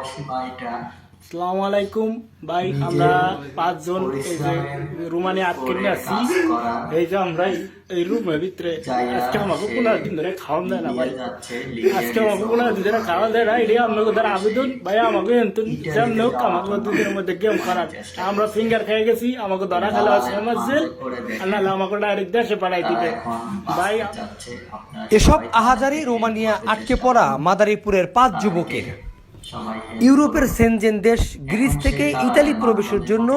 প্রবাসী ভাইটা আসসালামু আলাইকুম। ভাই আমরা পাঁচজন এই যে রুমানে আটকে নিয়ে আছি এই যে আমরা এই রুমের ভিতরে আজকে আমাকে পনেরো দিন ধরে খাওয়ান দেয় না ভাই। আজকে আমাকে পনেরো দিন ধরে খাওয়ান দেয় না এটি আমাকে ধরে আবেদন। ভাই আমাকে এন্তন যেমন হোক আমাকে দুদিনের মধ্যে গেম করার। আমরা ফিঙ্গার খেয়ে গেছি আমাকে ধরা খেলা আছে আমার জেল। আর নাহলে আমাকে ডাইরেক্ট দেশে পাঠাই দিবে। ভাই এসব আহাজারি রোমানিয়া আটকে পড়া মাদারীপুরের পাঁচ যুবকের। ইউরোপের সেনজেন দেশ গ্রিস থেকে ইতালি প্রবেশের জন্য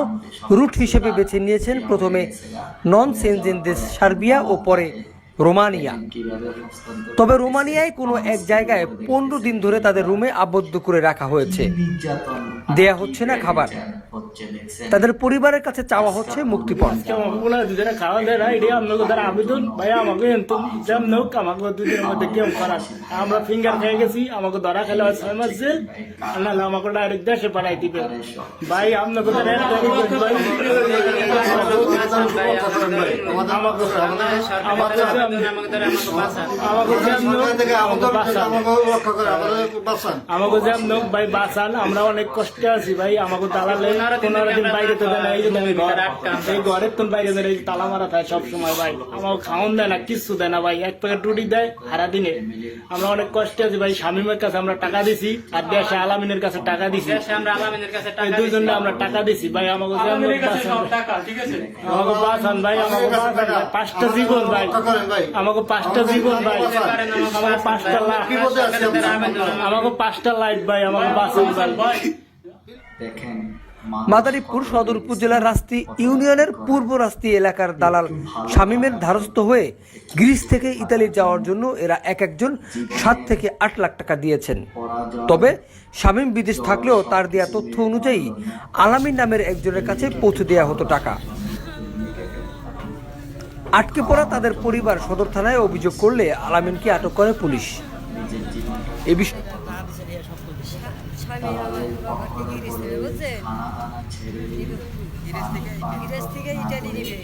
রুট হিসেবে বেছে নিয়েছেন প্রথমে নন সেনজেন দেশ সার্বিয়া ও পরে রোমানিয়া। তবে রোমানিয়ায় কোনো এক জায়গায় পনেরো দিন ধরে তাদের রুমে আবদ্ধ করে রাখা হয়েছে। দেয়া হচ্ছে না খাবার। তাদের পরিবারের কাছে চাওয়া হচ্ছে মুক্তিপণ। আমরা ফিঙ্গার খেয়ে গেছি আমাকে আমাকে ডাইরেক্ট পাঠাই ভাই আমাকে যেমন হোক ভাই বাঁচান আমরা অনেক কষ্টে আছি ভাই। আমাকে দালালে পনেরো দিন বাইরে তো দেয় এই ঘর এই ঘরের তো বাইরে দেয় যে তালা মারা থাকে সব সময় ভাই। আমাকে খাওয়ান দেয় না কিচ্ছু দেয় না ভাই। এক প্যাকেট রুটি দেয় সারা দিনে আমরা অনেক কষ্টে আছি ভাই। স্বামীমের কাছে আমরা টাকা দিছি আর দেশে আলামিনের কাছে টাকা দিছি। দুজনে আমরা টাকা দিছি। ভাই। আমাকে হোক আমাকে বাঁচান ভাই আমাকে বাঁচান ভাই। পাঁচটা জীবন ভাই। আমাকে পাঁচটা জীবন ভাই। আমাকে পাঁচটা আমাকে পাঁচটা লাইট ভাই আমাকে বাঁচান ভাই। দেখেন মাদারীপুর সদর উপজেলার রাস্তি ইউনিয়নের পূর্ব রাস্তি এলাকার দালাল শামীমের ধারস্থ হয়ে গ্রিস থেকে ইতালি যাওয়ার জন্য এরা এক একজন সাত থেকে আট লাখ টাকা দিয়েছেন। তবে শামীম বিদেশ থাকলেও তার দেওয়া তথ্য অনুযায়ী আলামিন নামের একজনের কাছে পৌঁছে দেওয়া হতো টাকা। আটকে পড়া তাদের পরিবার সদর থানায় অভিযোগ করলে আলামিনকে আটক করে পুলিশ। এ বিষয়ে থেকে ইটালি নিবে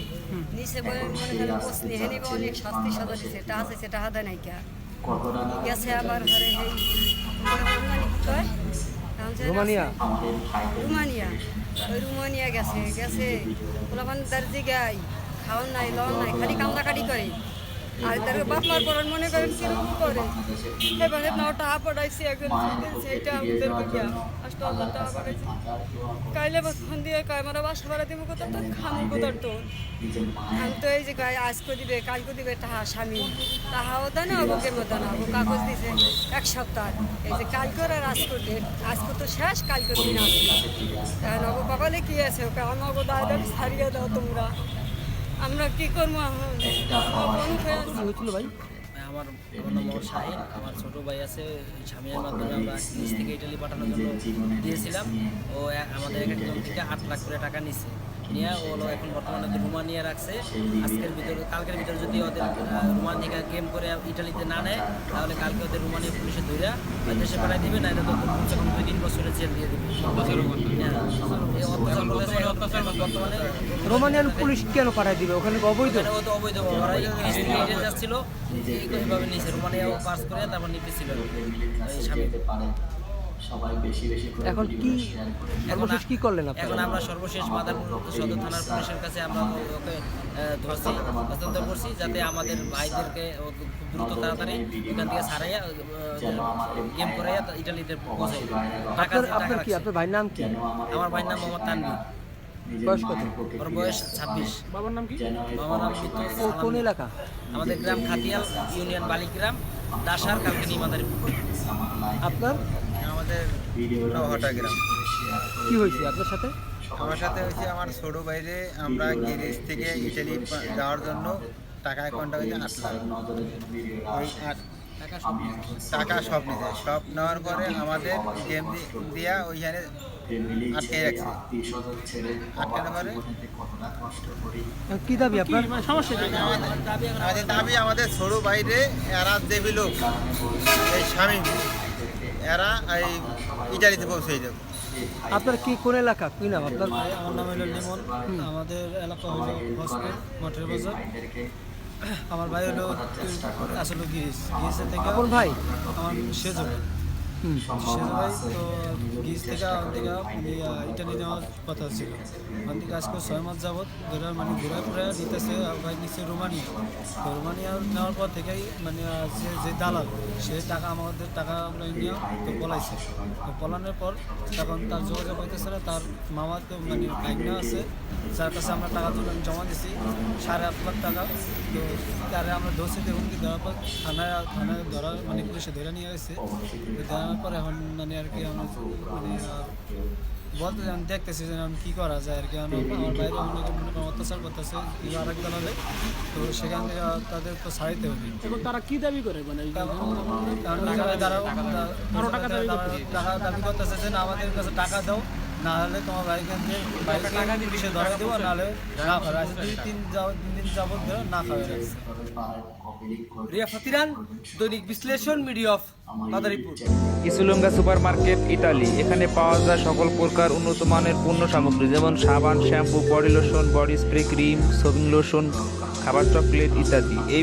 নিচে মনে করেন নিবে অনেক শাস্তি সাজা দিছে টাহা চাইছে টাহা দেয় নাই কা কতটা না গেছে আবার ঘরে হেই? রোমানিয়া। রুমানিয়া। ওই রুমানিয়া গেছে গেছে। গাই। খাওয়ান নাই লন নাই, খালি কামলা কাটি করে। আর তার বাপ মার পড়ার মনে করেন কীরকম করে? এবারে নাও টাকা পড়াইছি একজন সেইটা আমাদের হাজার টাকা পড়াইছি কাইলে ফোন দিয়ে কয় আমার বাসা ভাড়া দিব কোথাও তো খামু কোথাও তো আমি তো এই যে কয়, আজকে দিবে, কালকে দিবে, তাহা স্বামী। তাহাও দেয় না ওকে মতো না ও কাগজ দিছে, এক সপ্তাহ। এই যে কালকে আর আজকে ডেট আজকে তো শেষ, কালকে দিন আসবে। কপালে কি আছে? ওকে আমাকে দাদা ছাড়িয়ে দাও তোমরা। আমরা কি করব? হয়েছিল ভাই আমার আমার সাহেব আমার ছোট ভাই আছে স্বামীর মাধ্যমে আমরা নিচ থেকে ইটালি পাঠানোর জন্য দিয়েছিলাম। ও আমাদের এখানে থেকে আট লাখ করে টাকা নিচ্ছে নিয়ে ও এখন বর্তমানে রুমানিয়া রাখছে। আজকের ভিতরে কালকের ভিতরে যদি ওদের আহ, রুমান থেকে গেম করে ইটালিতে না নেয় তাহলে কালকে ওদের রুমানিয়া পুলিশে ধরে দেশে পাঠাই দিবে না এটা তো কমসে কম দুই তিন বছরের জেল দিয়ে দেবে। হ্যাঁ, রোমানিয়ান পুলিশ কেন পাঠায় দিবে? ওখানে অবৈধ। ও তো অবৈধ ওরা যাচ্ছিল এইভাবে নিচে রোমানিয়াও পাস করে তারপর নিতেছিল এই স্বামী। যেতে পারে সবাই বেশি বেশি করে এখন কি সর্বশেষ কি করলেন আপনারা? এখন আমরা সর্বশেষ মাদারপুর সদর থানার পুলিশের কাছে আমরা ওকে ধরছি হস্তান্তর করছি যাতে আমাদের ভাইদেরকে খুব দ্রুত তাড়াতাড়ি এখান থেকে সারাইয়া গেম করে ইটালিতে পৌঁছাই আপনার আপনার কি? আপনার ভাইয়ের নাম কি? আমার ভাইয়ের নাম মোহাম্মদ তানভীর। বয়স কত? ওর বয়স ছাব্বিশ। বাবার নাম কি? আমার নাম কোন এলাকা? আমাদের গ্রাম খাতিয়াল ইউনিয়ন বালিগ্রাম দাসার কালকিনি মাদারীপুর। আপনার? আমাদের ভিডিও গ্রাম কি হয়েছে আপনার সাথে? আমার সাথে হচ্ছে আমার ছোট বাইরে আমরা গ্যারেজ থেকে ইটালি যাওয়ার জন্য টাকা অ্যাকাউন্টটা হচ্ছে আট লাখ। ওই আট টাকা সব নিছে সব নেওয়ার পরে আমাদের গেম দিয়া ওইখানে আটকে রাখছে। আটকানোর পরে? কি দাবি আপনার? সমস্যা কি? আমাদের দাবি আমাদের ছোট বাইরে এরা দেবী লোক। এই স্বামী। এরা এই ইটালিতে পৌঁছে যাবে। আপনার কি কোন এলাকা? কি নাম আপনার? আমার নাম হলো লিমন। আমাদের এলাকা হলো হসপিটাল মাঠের বাজার। আমার ভাই হলো আসলে গিরিশ। গিরিশের থেকে আপন ভাই? আমার সেজ সেজু তো গিজ থেকে ওখান থেকে ইটালি নেওয়ার কথা ছিল। ওখান থেকে আজকে ছয় মাস যাবত ধরে মানে ঘুরে ঘুরে নিতেছে ভাই নিচ্ছে রোমানিয়া। তো রোমানিয়া নেওয়ার পর থেকেই মানে যে যে দালাল সে টাকা আমাদের টাকা আমরা নিয়ে তো পলাইছে। তো পলানোর পর তখন তার যোগাযোগ হইতেছে না তার মামা তো মানে ভাইগনা আছে যার কাছে আমরা টাকা তুলে জমা দিছি সাড়ে আট লাখ টাকা। তো তারে আমরা ধরছি দেখুন কি দেওয়ার পর থানায় থানায় ধরা মানে পুলিশে ধরে নিয়ে গেছে। তো পর এখন মানে আর কি আমরা মানে বলতে আমি দেখতেছি যে আমি কী করা যায় আর কি আমার বাইরে অনেক মনে করেন অত্যাচার করতেছে আরেক আর এক দালালে তো সেখান থেকে তাদের তো ছাড়িতে হবে এবং তারা কি দাবি করে মানে তারা টাকা দাবি করতেছে যে আমাদের কাছে টাকা দাও না হলে তোমার ধরে দেবো নাহলে না খাবে আজ দুই তিন তিন দিন যাবত ধরে না খাবে রিয়া ফাতিরান দৈনিক বিশ্লেষণ মিডিয়া অফ মাদারীপুর। ইসুলুঙ্গা সুপারমার্কেট ইটালি এখানে পাওয়া যায় সকল প্রকার উন্নত মানের পণ্য সামগ্রী যেমন সাবান shampoo body lotion body spray cream shaving lotion খাবার চকলেট ইত্যাদি। এই